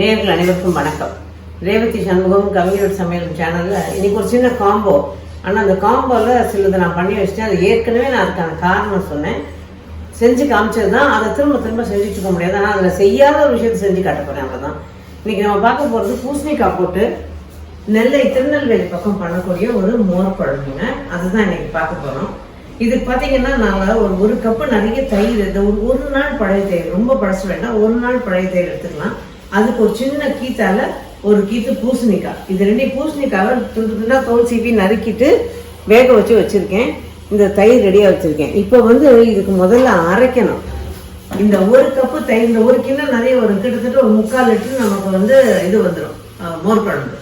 நேர்கள் அனைவருக்கும் வணக்கம். ரேவதி சண்முகம் கவிஞர் சமையல் சேனலில் இன்னைக்கு ஒரு சின்ன காம்போ ஆனால் அந்த காம்போவில் சிலது நான் பண்ணி வச்சிட்டேன். அது ஏற்கனவே நான் அதுக்கான காரணம் சொன்னேன். செஞ்சு காமிச்சது தான் அதை திரும்ப திரும்ப செஞ்சுட்டு இருக்க முடியாது. ஆனால் அதில் செய்யாத ஒரு விஷயத்தை செஞ்சு காட்ட போறேன் அவ்வளோதான் இன்னைக்கு நம்ம பார்க்க போகிறது பூசணிக்காய் போட்டு நெல்லை திருநெல்வேலி பக்கம் பண்ணக்கூடிய ஒரு மோர் அதுதான் இன்னைக்கு பார்க்க போகிறோம் இதுக்கு பார்த்தீங்கன்னா நாங்கள் ஒரு ஒரு கப்பு நிறைய தயிர் இந்த ஒரு ஒரு நாள் பழைய தயிர். ரொம்ப பழசு வேண்டாம். ஒரு நாள் பழைய தயிர் எடுத்துக்கலாம். அதுக்கு ஒரு சின்ன கீத்தால ஒரு கீத்து பூசணிக்காய். இது ரெண்டையும் பூசணிக்காவை துண்டு துண்டா தோல் சீவி நறுக்கிட்டு வேக வச்சு வச்சிருக்கேன். இந்த தயிர் ரெடியாக வச்சுருக்கேன். இப்போ வந்து இதுக்கு முதல்ல அரைக்கணும். இந்த ஒரு கப்பு தயிர் இந்த ஒரு கிலோ நிறைய வரும். கிட்டத்தட்ட ஒரு முக்கால் லிட்டர் நமக்கு வந்து இது வந்துடும் மோர் குழம்பு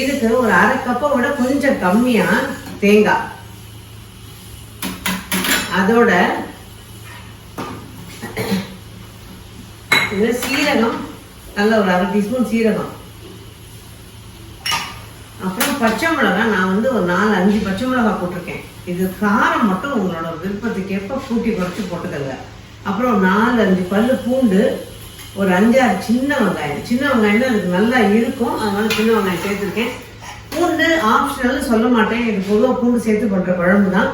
இதுக்கு ஒரு அரை கப்பை விட கொஞ்சம் கம்மியாக தேங்காய். அதோட இது சீரகம் நல்ல ஒரு அரை டீஸ்பூன் சீரகம். அப்புறம் பச்சை மிளகாய் நான் வந்து ஒரு நாலு அஞ்சு பச்சை மிளகாய் போட்டிருக்கேன். இது காரம் மட்டும் உங்களோட விருப்பத்துக்கு எப்போ கூட்டி குறைச்சி போட்டுக்கோங்க. அப்புறம் நாலு அஞ்சு பல் பூண்டு ஒரு அஞ்சாறு சின்ன வெங்காயம். சின்ன வெங்காயம் தான் அதுக்கு நல்லா இருக்கும். அதனால சின்ன வெங்காயம் சேர்த்துருக்கேன். பூண்டு ஆப்ஷனல் சொல்ல மாட்டேன். இது பொதுவாக பூண்டு சேர்த்து பண்ணுற குழம்பு தான்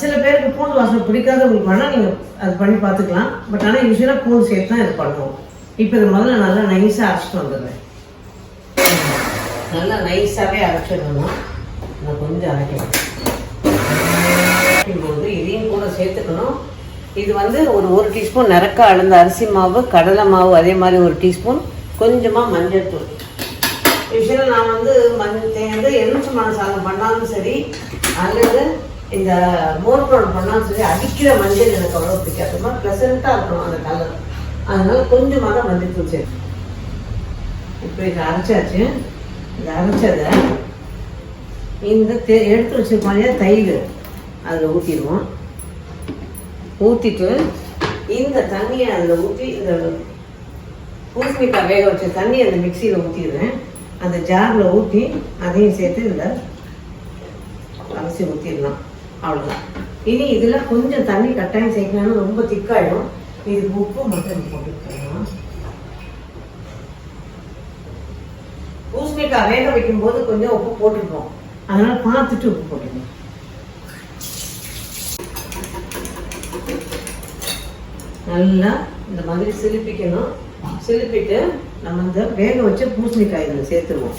சில பேருக்கு பூண்டு வாசனை பிடிக்காதவங்களுக்கு வேணால் நீங்கள் அது பண்ணி பார்த்துக்கலாம். பட் ஆனால் யூஸ்வலாக பூண்டு சேர்த்து தான் இது பண்ணுவோம். இப்போ இது முதல்ல நல்லா நைஸாக அரைச்சிட்டு வந்துடுறேன். நல்லா நைஸாகவே அரைச்சிடணும் நான் கொஞ்சம் அரைக்கணும். போது இதையும் கூட சேர்த்துக்கணும். இது வந்து ஒரு ஒரு டீஸ்பூன் நிறக்க அளந்த அரிசி மாவு கடலை மாவு அதே மாதிரி ஒரு டீஸ்பூன் கொஞ்சமாக மஞ்சள் தூள். யூஸ்வலாக நான் வந்து மஞ்சள் வந்து எலுமிச்சை மன சாதம் பண்ணாலும் சரி அல்லது இந்த மோர் குழம்பு பண்ணாலும் சரி அடிக்கிற மஞ்சள் எனக்கு அவ்வளோ பிடிக்காதுமா ப்ளசண்ட்டாக இருக்கணும் அந்த கலர் அதனால கொஞ்சமாக தான் மஞ்சள் சேர்த்து. இப்போ இதை அரைச்சாச்சு. இதை அரைச்சதை இந்த தே எடுத்து வச்சிருக்கோம் இல்லையா தயிர் அதில் ஊற்றிடுவோம் ஊற்றிட்டு இந்த தண்ணியை அதில் ஊற்றி இந்த பூசணிக்காய் வேக வச்ச தண்ணி அந்த மிக்சியில் ஊற்றிடுவேன் அந்த ஜாரில் ஊற்றி அதையும் சேர்த்து இந்த அரிசி ஊற்றிடலாம் அவ்வளோதான் இனி இதில் கொஞ்சம் தண்ணி கட்டாயம் சேர்க்கணும்னா ரொம்ப திக்காயிடும். இது உப்பு மட்டும் போட்டுக்கலாம் பூசணிக்காய் வேக வைக்கும் போது கொஞ்சம் உப்பு போட்டுருக்கோம் அதனால பார்த்துட்டு உப்பு போட்டுக்கணும். நல்லா இந்த மாதிரி சிலுப்பிக்கணும். சிலுப்பிட்டு நம்ம இந்த வேக வச்ச பூசணிக்காய் இதில் சேர்த்துருவோம்.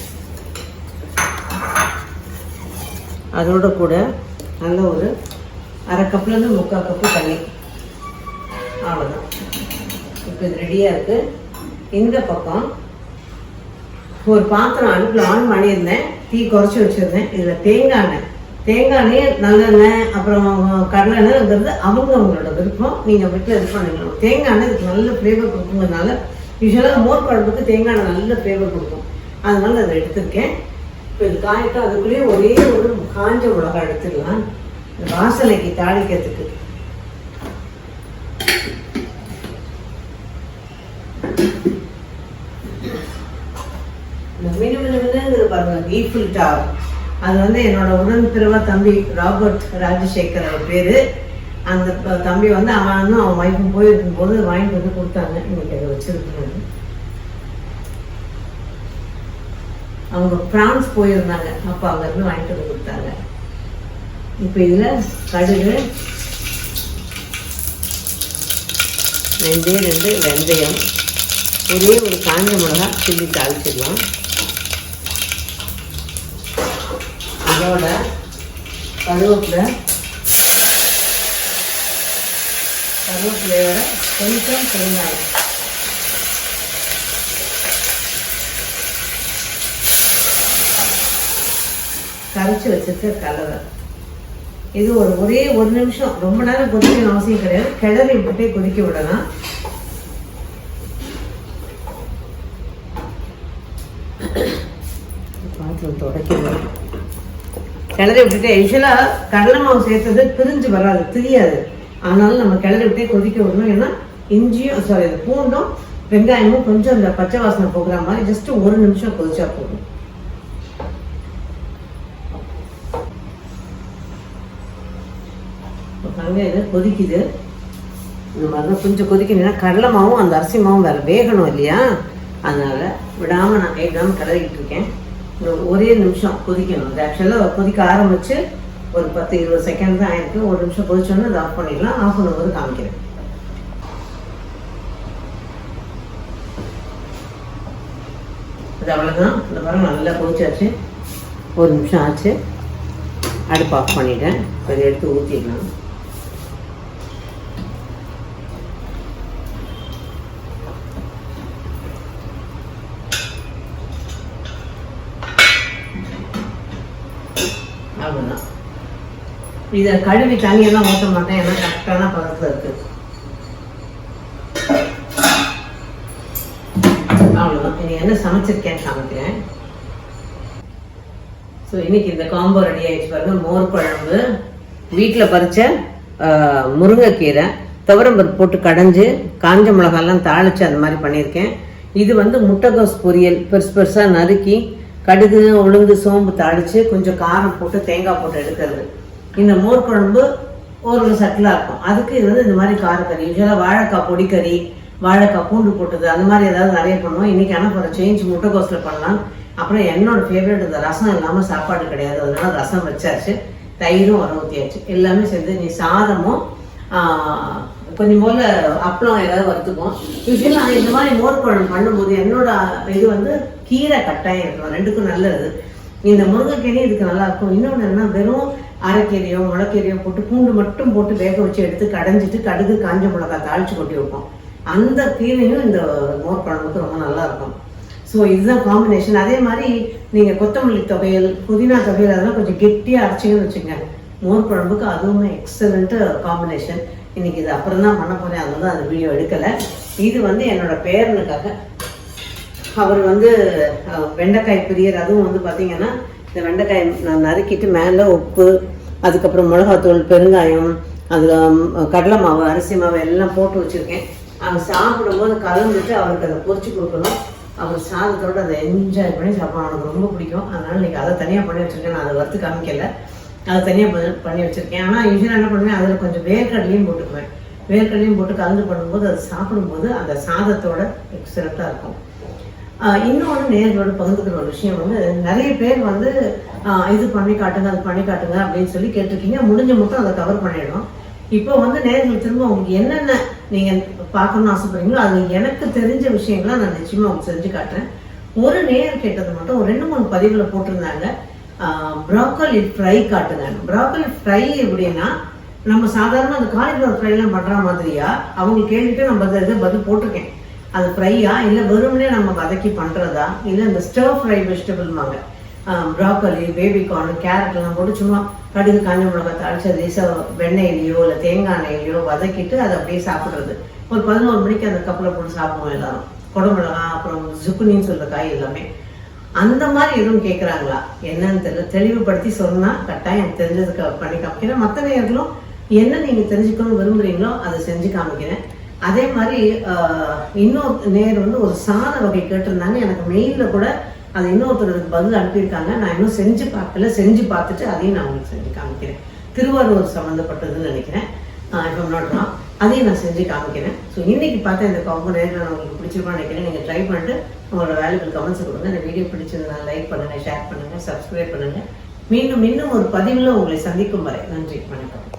அதோட கூட நல்ல ஒரு அரை கப்லேருந்து முக்கால் கப்பு தண்ணி அவ்வளோதான் இப்போ இது ரெடியாக இருக்குது இந்த பக்கம் ஒரு பாத்திரம் அடுப்பில் ஆன் பண்ணியிருந்தேன். தீ குறைச்சி வச்சுருந்தேன். இதில் தேங்காய் எண்ணெய். தேங்காய் எண்ணெய் நல்லெண்ணெய் அப்புறம் கடலெண்ணெய்ங்கிறது அவங்க அவங்களோட விருப்பம். நீங்கள் வீட்டில் இது பண்ணிக்கணும் தேங்காய் எண்ணெய் இதுக்கு நல்ல ஃப்ளேவர் கொடுக்குங்கிறதுனால யூஸ்வலாக மோர் குழம்புக்கு தேங்காய் எண்ணெய் நல்ல ஃப்ளேவர் கொடுக்கும். அதனால அதை எடுத்திருக்கேன். இப்போ இது காயிட்டும் அதுக்குள்ளேயே ஒரே ஒரு காஞ்ச மிளகாய் எடுத்துடலாம். வாசலைக்கு தாளிக்கிறதுக்கு இந்த மினு மினு மினுங்கிற பாருங்க ஈஃபில் டவர் அது வந்து என்னோட உடன் பிறவா தம்பி ராபர்ட் ராஜசேகர் அவர் பேரு. அந்த தம்பி வந்து அவனும் அவன் வைஃபும் போயிருக்கும் போது வாங்கிட்டு வந்து கொடுத்தாங்க. இன்னைக்கு அதை வச்சிருக்கிறாங்க. அவங்க பிரான்ஸ் போயிருந்தாங்க. அப்போ அங்கேருந்து வாங்கிட்டு வந்து கொடுத்தாங்க. இப்போ இதில் கடுகு ரெண்டே ரெண்டு வெந்தயம். ஒரே ஒரு காஞ்ச மிளகா சில்லி தாளிச்சிடலாம். அதோட கருவேப்பிலை. கருவேப்பிலையோட கொஞ்சம் தேங்காய் கரைச்சி வச்சிருக்க கலவை. இது ஒரு ஒரே ஒரு நிமிஷம். ரொம்ப நேரம் கொதிக்கணும் அவசியம் கிடையாது. கிளறி விட்டுட்டே கொதிக்க விடலாம். பாத்திரம் துடைக்கணும். கிளறி விட்டுட்டு. யூஸ்வலாக கடலை மாவு சேர்த்தது பிரிஞ்சு வராது தெரியாது. ஆனாலும் நம்ம கிளறி விட்டே கொதிக்க விடணும். ஏன்னா இஞ்சியும் சாரி பூண்டும் வெங்காயமும் கொஞ்சம் அந்த பச்சை வாசனை போகிற மாதிரி ஜஸ்ட் ஒரு நிமிஷம் கொதிச்சா போதும். பாருங்க இது கொதிக்குது. இந்த மாதிரிலாம் கொஞ்சம் கொதிக்கணும்னா கடலை மாவும் அந்த அரிசி மாவும் வேறு வேகணும் இல்லையா? அதனால் விடாமல் நான் கை கலரிக்கிட்டு இருக்கேன். ஒரே நிமிஷம் கொதிக்கணும். அது ஆக்சுவலாக கொதிக்க ஆரம்பித்து ஒரு பத்து இருபது செகண்ட் தான் ஆயிருக்கு. ஒரு நிமிஷம் கொதிச்சோன்னே அதை ஆஃப் பண்ணிடலாம். ஆஃப் பண்ணும்போது காமிக்கிறேன். அது அவ்வளோதான் இந்த மரம் நல்லா கொதிச்சாச்சு. ஒரு நிமிஷம் ஆச்சு. அடுப்பு ஆஃப் பண்ணிட்டேன். அதை எடுத்து ஊற்றிடலாம் அவ்வளோதான் இதை கழுவி தண்ணியெல்லாம் ஊற்ற மாட்டேன் ஏன்னா கரெக்டான பதத்தில் இருக்கு. அவ்வளோதான் இனி என்ன சமைச்சிருக்கேன்னு சமைக்கிறேன் ஸோ இன்னைக்கு இந்த காம்போ ரெடி ஆயிடுச்சு பாருங்க. மோர் குழம்பு வீட்டில் பறித்த முருங்கைக்கீரை துவரம்பருப்பு போட்டு கடைஞ்சு காஞ்ச மிளகாலாம் தாளித்து அந்த மாதிரி பண்ணியிருக்கேன். இது வந்து முட்டைகோஸ் பொரியல் பெருசு பெருசாக நறுக்கி கடுகு உளுந்து சோம்பு தாளித்து கொஞ்சம் காரம் போட்டு தேங்காய் போட்டு எடுக்கிறது. இந்த மோர் குழம்பு ஒரு சட்டிலாக இருக்கும். அதுக்கு இது வந்து இந்த மாதிரி காரக்கறி யூஸ்வலாக வாழைக்காய் பொடிக்கறி வாழைக்காய் பூண்டு போட்டது அந்த மாதிரி ஏதாவது நிறைய பண்ணுவோம். இன்றைக்கி ஆனால் கொஞ்சம் சேஞ்ச் முட்டைகோஸில் பண்ணலாம். அப்புறம் என்னோட ஃபேவரட் இந்த ரசம் இல்லாமல் சாப்பாடு கிடையாது. அதனால ரசம் வச்சாச்சு. தயிரும் வர ஊற்றியாச்சு எல்லாமே சேர்ந்து நீ சாதமும் கொஞ்சம் போல் அப்பளம் ஏதாவது வறுத்துக்கும் யூஸ்வலாக இந்த மாதிரி மோர் குழம்பு பண்ணும்போது என்னோட இது வந்து கீரை கட்டாயம் இருக்கணும் ரெண்டுக்கும் நல்லது. இந்த முருங்கைக்கீரை இதுக்கு நல்லா இருக்கும். இன்னொன்று என்ன வெறும் அரைக்கீரையோ முளைக்கீரையோ போட்டு பூண்டு மட்டும் போட்டு வேக வச்சு எடுத்து கடைஞ்சிட்டு கடுகு காஞ்ச மிளகாய் தாளிச்சு கொட்டி வைப்போம். அந்த கீரையும் இந்த மோர் குழம்புக்கு ரொம்ப நல்லா இருக்கும். ஸோ இதுதான் காம்பினேஷன் அதே மாதிரி நீங்கள் கொத்தமல்லி தொகையல் புதினா தொகையல் அதெல்லாம் கொஞ்சம் கெட்டியாக அரைச்சிங்கன்னு வச்சுக்கோங்க. மோர் குழம்புக்கு அதுவுமே எக்ஸலண்ட்டு காம்பினேஷன் இன்னைக்கு இது அப்புறம் தான் பண்ண போகிறேன் அதனால தான் அந்த வீடியோ எடுக்கலை. இது வந்து என்னோட பேரனுக்காக. அவர் வந்து வெண்டைக்காய் பிரியர். அதுவும் வந்து பார்த்தீங்கன்னா இந்த வெண்டைக்காய் நான் நறுக்கிட்டு மேலே உப்பு அதுக்கப்புறம் மிளகாத்தூள் பெருங்காயம் அது கடலை மாவு அரிசி மாவு எல்லாம் போட்டு வச்சுருக்கேன். அவர் சாப்பிடும்போது கலந்துட்டு அவருக்கு அதை பொறிச்சு கொடுக்கணும். அவர் சாதத்தோட அதை என்ஜாய் பண்ணி சாப்பிடணும். அவனுக்கு ரொம்ப பிடிக்கும். அதனால இன்றைக்கி அதை தனியாக பண்ணி வச்சுருக்கேன். நான் அதை வறுத்து காமிக்கல. அதை தனியாக பண்ணி வச்சுருக்கேன். ஆனால் யூஸ்வலாக என்ன பண்ணுவேன்? அதில் கொஞ்சம் வேர்க்கடலையும் போட்டுக்குவேன். வேர்க்கடலையும் போட்டு கலந்து பண்ணும்போது அது சாப்பிடும்போது அந்த சாதத்தோட எக்ஸலண்ட்டாக இருக்கும். இன்னொன்று நேர்களோட பகிர்ந்துக்கிற ஒரு விஷயம் வந்து நிறைய பேர் வந்து இது பண்ணி காட்டுங்க அது பண்ணி காட்டுங்க அப்படின்னு சொல்லி கேட்டிருக்கீங்க. முடிஞ்ச மட்டும் அதை கவர் பண்ணிடும் இப்போ வந்து நேர்கள் திரும்ப உங்களுக்கு என்னென்ன நீங்கள் பார்க்கணும்னு ஆசைப்படுறீங்களோ அது எனக்கு தெரிஞ்ச விஷயங்களை நான் நிச்சயமாக உங்களுக்கு செஞ்சு காட்டுறேன். ஒரு நேர் கேட்டது மட்டும் ஒரு ரெண்டு மூணு பதிவில் போட்டிருந்தாங்க. ப்ராக்கோலி ஃப்ரை காட்டுங்க. ப்ராக்கோலி ஃப்ரை எப்படின்னா நம்ம சாதாரண அந்த காலிஃப்ளவர் ஃப்ரைலாம் பண்ணுற மாதிரியா அவங்க கேட்டுட்டு நம்ம இதை பதில் போட்டிருக்கேன். அது ஃப்ரையா இல்லை வெறுமனே நம்ம வதக்கி பண்ணுறதா இல்லை இந்த ஸ்டர் ஃப்ரை வெஜிடபிள்மாங்க ப்ராக்கோலி பேபி கேரட்லாம் கேரட் எல்லாம் போட்டு சும்மா கடுகு காஞ்ச மிளகாய் தாளிச்சு அது லேசாக வெண்ணெயிலையோ இல்லை தேங்காய் எண்ணெயிலையோ வதக்கிட்டு அதை அப்படியே சாப்பிட்றது. ஒரு பதினோரு மணிக்கு அந்த கப்பில் போட்டு சாப்பிடுவோம் எல்லாரும். குடமிளகா அப்புறம் ஜுக்குனின்னு சொல்ற காய் எல்லாமே. அந்த மாதிரி எதுவும் கேட்குறாங்களா என்னன்னு தெரியல. தெளிவுபடுத்தி சொன்னா கட்டாயம் தெரிஞ்சதுக்கு பண்ணி காமிக்கிறேன். மற்ற நேரங்களும் என்ன நீங்க தெரிஞ்சுக்கணும்னு விரும்புறீங்களோ அதை செஞ்சு காமிக்கிறேன். அதே மாதிரி இன்னொரு நேர் வந்து ஒரு சாத வகை கேட்டிருந்தாங்க. எனக்கு மெயினில் கூட அது இன்னொருத்தருக்கு பதில் அனுப்பியிருக்காங்க. நான் இன்னும் செஞ்சு பார்க்கல. செஞ்சு பார்த்துட்டு அதையும் நான் உங்களுக்கு செஞ்சு காமிக்கிறேன். திருவாரூர் சம்மந்தப்பட்டதுன்னு நினைக்கிறேன். இப்போ நாட் அதையும் நான் செஞ்சு காமிக்கிறேன். ஸோ இன்றைக்கி பார்த்தா இந்த காம்போ நேரில் நான் உங்களுக்கு பிடிச்சிருப்பான்னு நினைக்கிறேன். நீங்கள் ட்ரை பண்ணிட்டு உங்களோட வேல்யூபிள் கமெண்ட்ஸ் கொடுங்க. இந்த வீடியோ பிடிச்சிருந்தா லைக் பண்ணுங்கள் ஷேர் பண்ணுங்கள் சப்ஸ்கிரைப் பண்ணுங்கள் மீண்டும் இன்னும் ஒரு பதிவில் உங்களை சந்திக்கும் வரை. நன்றி. வணக்கம்.